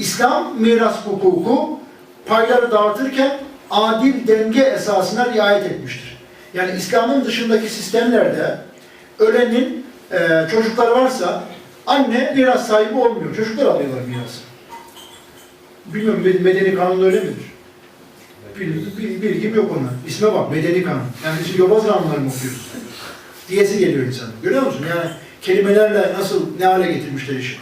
İslam miras hukuku payları dağıtırken adil denge esasına riayet etmiştir. Yani İslam'ın dışındaki sistemlerde ölenin e, çocukları varsa anne miras sahibi olmuyor. Çocuklar alıyorlar mirası. Bilmiyorum medeni kanunda öyle midir? Bil, bil- bilgim yok ona. İsme bak medeni kanun. Yani biz yobaz kanunları mı okuyoruz? Diyesi geliyor insanın. Görüyor musun? Yani kelimelerle nasıl ne hale getirmişler işi.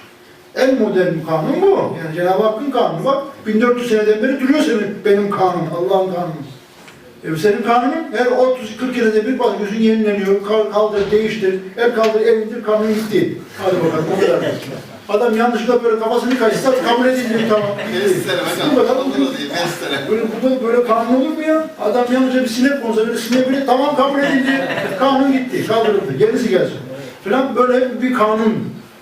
En modern kanun bu. Yani Cenab-ı Hakk'ın kanunu bak. 1400 seneden beri duruyor senin benim kanun, Allah'ın kanunu. E senin kanunun her 30-40 yılda bir bak gözün yenileniyor, kal- kaldır, değiştir, el kaldır, el indir, kanun gitti. Hadi bakalım o kadar. Adam yanlışlıkla böyle kafasını kaçırsa kabul edildi tamam. Mestere hocam. mestere. Böyle, böyle, böyle kanun olur mu ya? Adam yalnızca bir sinek konsa böyle sinek bile tamam kabul edildi. kanun gitti, kaldırıldı. Gerisi gelsin. Falan böyle bir kanun.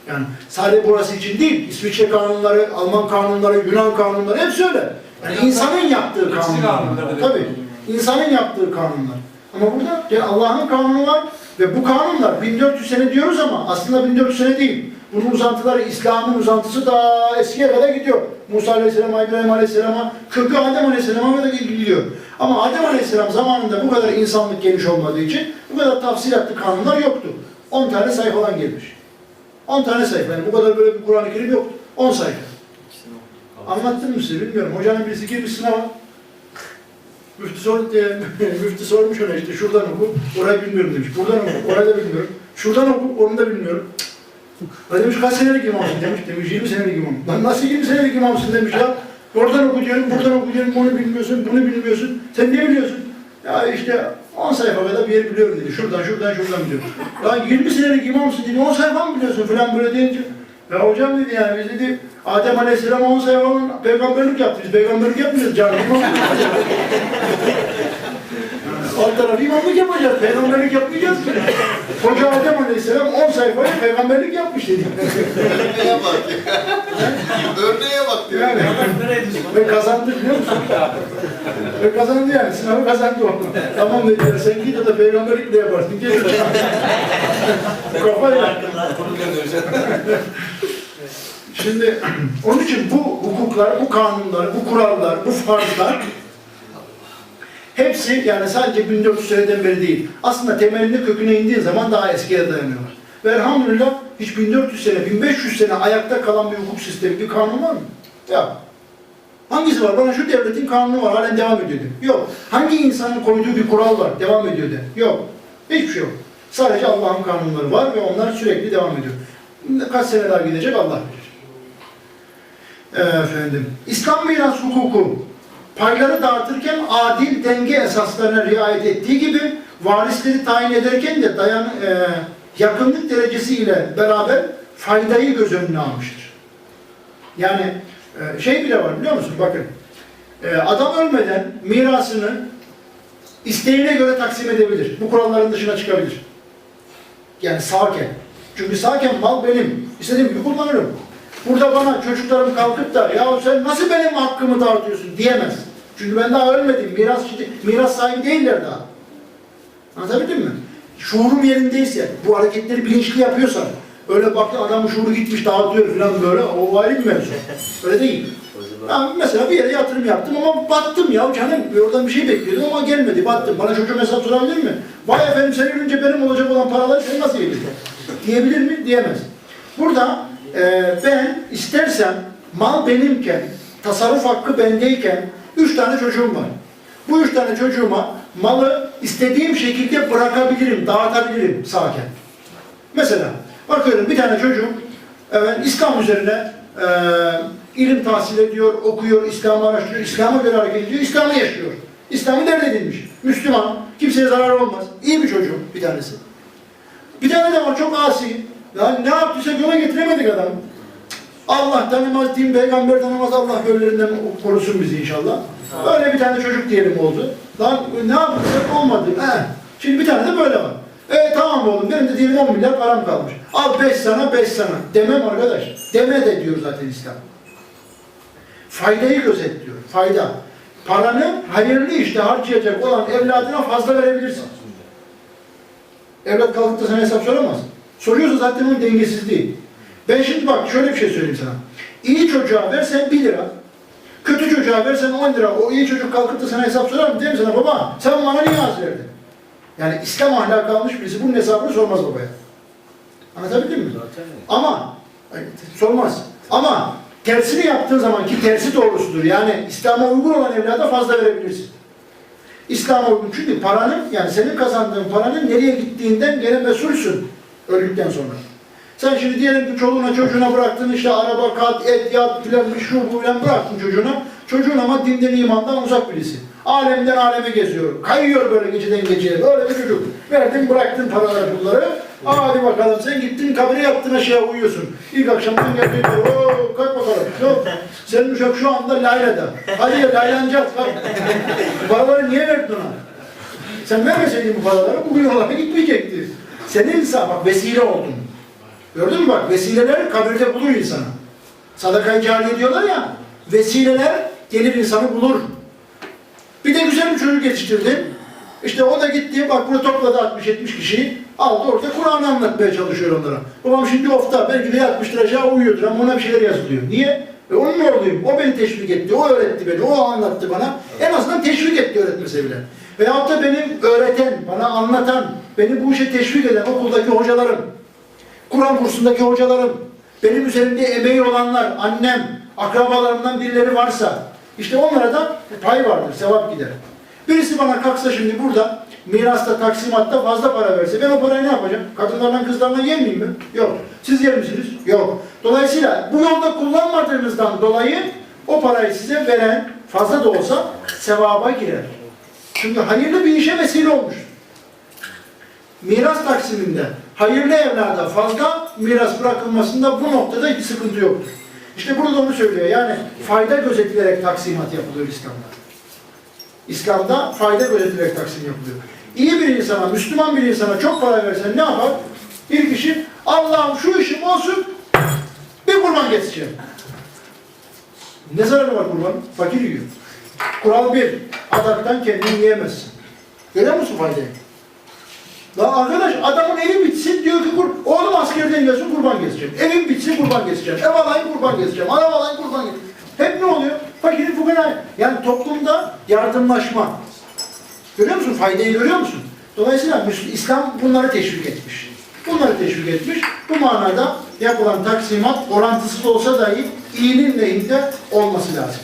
Yani sadece burası için değil, İsviçre kanunları, Alman kanunları, Yunan kanunları hepsi öyle. Yani insanın yaptığı kanunlar. Tabii. insanın yaptığı kanunlar. Ama burada yani Allah'ın kanunu var ve bu kanunlar 1400 sene diyoruz ama aslında 1400 sene değil. Bunun uzantıları İslam'ın uzantısı da eskiye kadar gidiyor. Musa Aleyhisselam'a, İbrahim Aleyhisselam'a, kökü Adem Aleyhisselam'a kadar gidiyor. Ama Adem Aleyhisselam zamanında bu kadar insanlık geniş olmadığı için bu kadar tafsilatlı kanunlar yoktu. 10 tane sayfadan gelmiş. 10 tane sayfa. Yani bu kadar böyle bir Kur'an-ı Kerim yoktu. 10 sayfa. Anlattım mı size bilmiyorum. Hocanın birisi girmiş sınava. Müftü, sor, diye, müftü sormuş ona işte şuradan oku, orayı bilmiyorum demiş. Buradan oku, orayı da bilmiyorum. Şuradan oku, onu da bilmiyorum. Ha demiş kaç senelik imamsın demiş. Demiş 20 senelik imam. Lan nasıl 20 senelik imamsın demiş ya. Oradan oku diyorum, buradan oku diyorum, bunu bilmiyorsun, bunu bilmiyorsun. Sen ne biliyorsun? Ya işte 10 sayfa kadar bir yer biliyorum dedi. Şuradan, şuradan, şuradan biliyorum. Lan 20 senelik imamsın dedi, 10 sayfa mı biliyorsun falan böyle deyince. Ya hocam dedi yani biz dedi Adem Aleyhisselam 10 sayfanın peygamberlik yaptı. Biz peygamberlik yapmıyoruz canım. Alt tarafı imamlık yapacağız. Peygamberlik yapmayacağız ki. Hoca Adem Aleyhisselam 10 sayfaya peygamberlik yapmış dedi. Örneğe bak ya. Örneğe bak. Yani ve kazandı biliyor musun? ve kazandı yani. Sınavı kazandı onu. tamam dedi. ya, Sen git de peygamberlik de yaparsın. Gel. Kafayla. Şimdi onun için bu hukuklar, bu kanunlar, bu kurallar, bu farzlar hepsi yani sadece 1400 seneden beri değil. Aslında temeline köküne indiğin zaman daha eskiye dayanıyorlar. Ve elhamdülillah hiç 1400 sene, 1500 sene ayakta kalan bir hukuk sistemi, bir kanun var mı? Ya. Hangisi var? Bana şu devletin kanunu var, halen devam ediyor de. Yok. Hangi insanın koyduğu bir kural var, devam ediyor de. Yok. Hiçbir şey yok. Sadece Allah'ın kanunları var ve onlar sürekli devam ediyor. Kaç sene daha gidecek Allah bilir. Efendim, İslam miras hukuku payları dağıtırken adil denge esaslarına riayet ettiği gibi varisleri tayin ederken de dayan e, yakınlık derecesi ile beraber faydayı göz önüne almıştır. Yani e, şey bile var biliyor musun? Bakın e, adam ölmeden mirasını isteğine göre taksim edebilir. Bu kuralların dışına çıkabilir. Yani sağken. Çünkü sağken mal benim. İstediğim gibi kullanırım. Burada bana çocuklarım kalkıp da ya sen nasıl benim hakkımı dağıtıyorsun diyemez. Çünkü ben daha ölmedim. Miras, miras sahibi değiller daha. Anlatabildim mi? Şuurum yerindeyse, bu hareketleri bilinçli yapıyorsan, öyle baktı adamın şuuru gitmiş dağıtıyor falan böyle, o ayrı bir mevzu. Öyle değil. Ya mesela bir yere yatırım yaptım ama battım ya canım. Oradan bir şey bekliyordum ama gelmedi, battım. Bana çocuğum hesap sorabilir mi? Vay efendim sen ölünce benim olacak olan paraları sen nasıl yedin? Diyebilir mi? Diyemez. Burada e, ben istersem mal benimken, tasarruf hakkı bendeyken üç tane çocuğum var. Bu üç tane çocuğuma malı istediğim şekilde bırakabilirim, dağıtabilirim sağken. Mesela bakıyorum bir tane çocuğum evet, İslam üzerine e, ilim tahsil ediyor, okuyor, İslam'ı araştırıyor, İslam'a göre hareket ediyor, İslam'ı yaşıyor. İslam'ı dert edilmiş. Müslüman, kimseye zarar olmaz. İyi bir çocuğum bir tanesi. Bir tane de var çok asi. Ya ne yaptıysa yola getiremedik adamı. Allah tanımaz, din peygamber tanımaz, Allah böylelerinden korusun bizi inşallah. Öyle bir tane çocuk diyelim oldu. Lan ne yapacak olmadı. He. Şimdi bir tane de böyle var. E tamam oğlum benim de diyelim 10 milyar param kalmış. Al 5 sana 5 sana. Demem arkadaş. Deme de diyor zaten İslam. Faydayı gözetliyor. Fayda. Paranı hayırlı işte harcayacak olan evladına fazla verebilirsin. Evlat kalkıp da sana hesap soramaz. Soruyorsa zaten onun dengesizliği. Ben şimdi bak şöyle bir şey söyleyeyim sana. İyi çocuğa versen 1 lira, kötü çocuğa versen 10 lira. O iyi çocuk kalkıp da sana hesap sorar mı? Değil mi sana baba? Sen bana niye az verdin? Yani İslam ahlakı almış birisi bunun hesabını sormaz babaya. Anlatabildim mi? Ama sormaz. Ama tersini yaptığın zaman ki tersi doğrusudur. Yani İslam'a uygun olan evlada fazla verebilirsin. İslam'a uygun çünkü paranın yani senin kazandığın paranın nereye gittiğinden gene mesulsün öldükten sonra. Sen şimdi diyelim ki çoluğuna çocuğuna bıraktın işte araba, kat, et, yat filan bir şu bu filan bıraktın çocuğuna. Çocuğun ama dinden imandan uzak birisi. Alemden aleme geziyor. Kayıyor böyle geceden geceye. Böyle bir çocuk. Verdin bıraktın paraları pulları. Aa, Hadi bakalım sen gittin kabire yattın aşağı uyuyorsun. İlk akşamdan geldin. Oo kalk bakalım. Yok. Senin uşak şu anda Layla'da. Hadi ya laylanacağız. Kalk. Paraları niye verdin ona? Sen vermeseydin bu paraları bugün olaya gitmeyecekti. Senin insan bak vesile oldun. Gördün mü bak vesileler kabirde bulur insanı. Sadakayı cariye diyorlar ya. Vesileler gelir insanı bulur. Bir de güzel bir çocuk yetiştirdin. İşte o da gitti, bak burada topladı 60-70 kişiyi. Aldı orada Kur'an'ı anlatmaya çalışıyor onlara. Babam şimdi ofta, belki de yatmıştır aşağı uyuyordur ama ona bir şeyler yazılıyor. Niye? E onun oğluyum, o beni teşvik etti, o öğretti beni, o anlattı bana. En azından teşvik etti öğretmese bile. Veyahut da benim öğreten, bana anlatan, beni bu işe teşvik eden okuldaki hocalarım, Kur'an kursundaki hocalarım, benim üzerimde emeği olanlar, annem, akrabalarımdan birileri varsa, işte onlara da pay vardır, sevap gider. Birisi bana kalksa şimdi burada, mirasta, taksimatta fazla para verse, ben o parayı ne yapacağım? Kadınlarla kızlarla yer miyim mi? Yok. Siz yer misiniz? Yok. Dolayısıyla bu yolda kullanmadığınızdan dolayı o parayı size veren fazla da olsa sevaba girer. Çünkü hayırlı bir işe vesile olmuş miras taksiminde hayırlı evlada fazla miras bırakılmasında bu noktada hiç sıkıntı yoktur. İşte burada da onu söylüyor. Yani fayda gözetilerek taksimat yapılıyor İslam'da. İslam'da fayda gözetilerek taksim yapılıyor. İyi bir insana, Müslüman bir insana çok para versen ne yapar? Bir kişi Allah'ım şu işim olsun bir kurban keseceğim. Ne zararı var kurban? Fakir yiyor. Kural bir, adaktan kendini yiyemezsin. Görüyor musun faydayı? La arkadaş adamın evi bitsin diyor ki kur, oğlum askerden gelsin kurban keseceğim. Evim bitsin kurban keseceğim. Ev alayım kurban keseceğim. Araba alayım kurban keseceğim. Hep ne oluyor? Fakiri fukara. Yani toplumda yardımlaşma. Görüyor musun? Faydayı görüyor musun? Dolayısıyla İslam bunları teşvik etmiş. Bunları teşvik etmiş. Bu manada yapılan taksimat orantısız olsa dahi iyinin lehinde olması lazım.